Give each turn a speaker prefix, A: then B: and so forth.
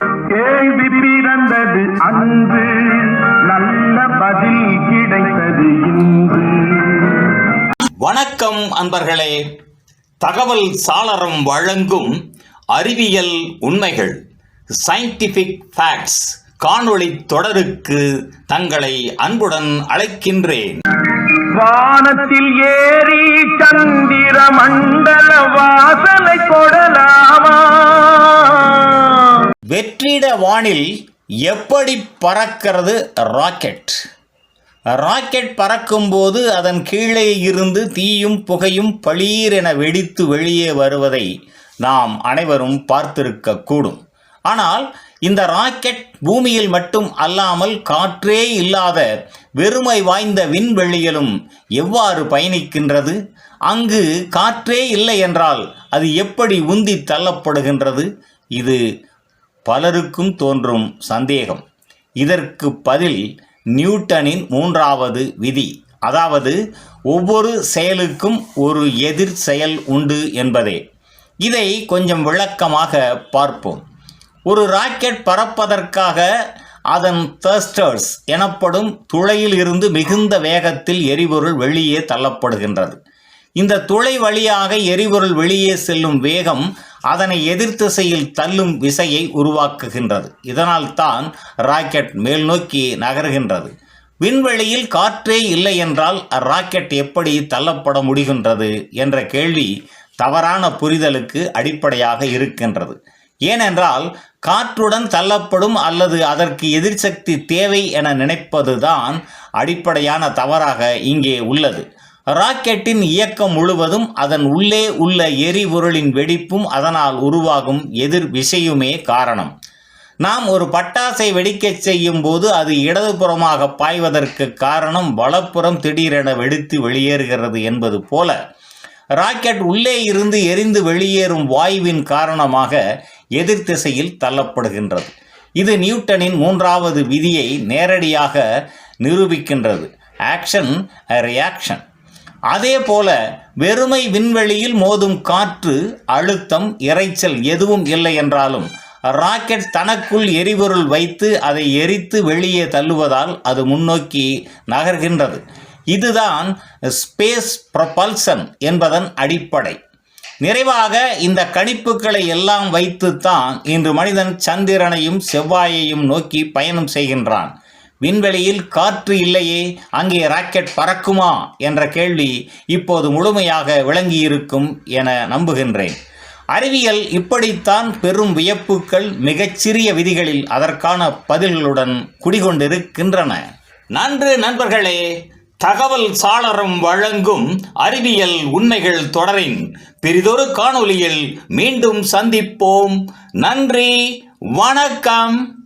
A: கேள்வி பிறந்தது அன்று நல்ல பதில் கிடைத்தது இன்று.
B: வணக்கம் அன்பர்களே. தகவல் சாளரம் வழங்கும் அறிவியல் உண்மைகள் சயின்டிஃபிக் ஃபேக்ட்ஸ் காணொளி தொடருக்கு தங்களை அன்புடன் அழைக்கின்றேன்.
A: வானத்தில் ஏறி சந்திர மண்டல வாசலை
B: வெற்றிட வானில் எப்படி பறக்கிறது ராக்கெட்? ராக்கெட் பறக்கும்போது அதன் கீழே இருந்து தீயும் புகையும் பளீர் என வெடித்து வெளியே வருவதை நாம் அனைவரும் பார்த்திருக்கக்கூடும் ஆனால் இந்த ராக்கெட் பூமியில் மட்டும் அல்லாமல் காற்றே இல்லாத வெறுமை வாய்ந்த விண்வெளியிலும் எவ்வாறு பயணிக்கின்றது? அங்கு காற்றே இல்லை என்றால் அது எப்படி உந்தி தள்ளப்படுகின்றது? இது பலருக்கும் தோன்றும் சந்தேகம். இதற்கு பதில் நியூட்டனின் மூன்றாவது விதி. அதாவது ஒவ்வொரு செயலுக்கும் ஒரு எதிர் செயல் உண்டு என்பதே. இதை கொஞ்சம் விளக்கமாக பார்ப்போம். ஒரு ராக்கெட் பறப்பதற்காக அதன் தர்ஸ்டர்ஸ் எனப்படும் துளையில் இருந்து மிகுந்த வேகத்தில் எரிபொருள் வெளியே தள்ளப்படுகின்றது. இந்த துளை வழியாக எரிபொருள் வெளியே செல்லும் வேகம் அதனை எதிர்த்திசையில் தள்ளும் விசையை உருவாக்குகின்றது. இதனால் தான் ராக்கெட் மேல் நோக்கி நகர்கின்றது. விண்வெளியில் காற்றே இல்லை என்றால் ராக்கெட் எப்படி தள்ளப்பட முடிகின்றது என்ற கேள்வி தவறான புரிதலுக்கு அடிப்படையாக இருக்கின்றது. ஏனென்றால் காற்றுடன் தள்ளப்படும் அல்லது அதற்கு எதிர்சக்தி தேவை என நினைப்பதுதான் அடிப்படையான தவறாக இங்கே உள்ளது. ராக்கெட்டின் இயக்கம் முழுவதும் அதன் உள்ளே உள்ள எரிபொருளின் வெடிப்பும் அதனால் உருவாகும் எதிர் விசையுமே காரணம். நாம் ஒரு பட்டாசை வெடிக்கச் செய்யும் போது அது இடதுபுறமாக பாய்வதற்கு காரணம் வலப்புறம் திடீரென வெடித்து வெளியேறுகிறது என்பது போல. ராக்கெட் உள்ளே இருந்து எரிந்து வெளியேறும் வாயுவின் காரணமாக எதிர்த்திசையில் தள்ளப்படுகின்றது. இது நியூட்டனின் மூன்றாவது விதியை நேரடியாக நிரூபிக்கின்றது. Action reaction. அதே போல வெறுமை விண்வெளியில் மோதும் காற்று அழுத்தம் இரைச்சல் எதுவும் இல்லை என்றாலும் ராக்கெட் தனக்குள் எரிபொருள் வைத்து அதை எரித்து வெளியே தள்ளுவதால் அது முன்னோக்கி நகர்கின்றது. இதுதான் ஸ்பேஸ் ப்ரொபல்சன் என்பதன் அடிப்படை. நிறைவாக இந்த கணிப்புகளை எல்லாம் வைத்துத்தான் இன்று மனிதன் சந்திரனையும் செவ்வாயையும் நோக்கி பயணம் செய்கின்றான். விண்வெளியில் காற்று இல்லையே அங்கே ராக்கெட் பறக்குமா? என்ற கேள்வி இப்போது முழுமையாக விளங்கியிருக்கும் என நம்புகின்றேன். அறிவியல் இப்படித்தான் பெரும் வியப்புக்கள் மிகச்சிறிய விதிகளில் அதற்கான பதில்களுடன் குடிகொண்டிருக்கின்றன. நன்று நண்பர்களே தகவல் சாளரம் வழங்கும் அறிவியல் உண்மைகள் தொடரின் பெரிதொரு காணொளியில் மீண்டும் சந்திப்போம். நன்றி வணக்கம்.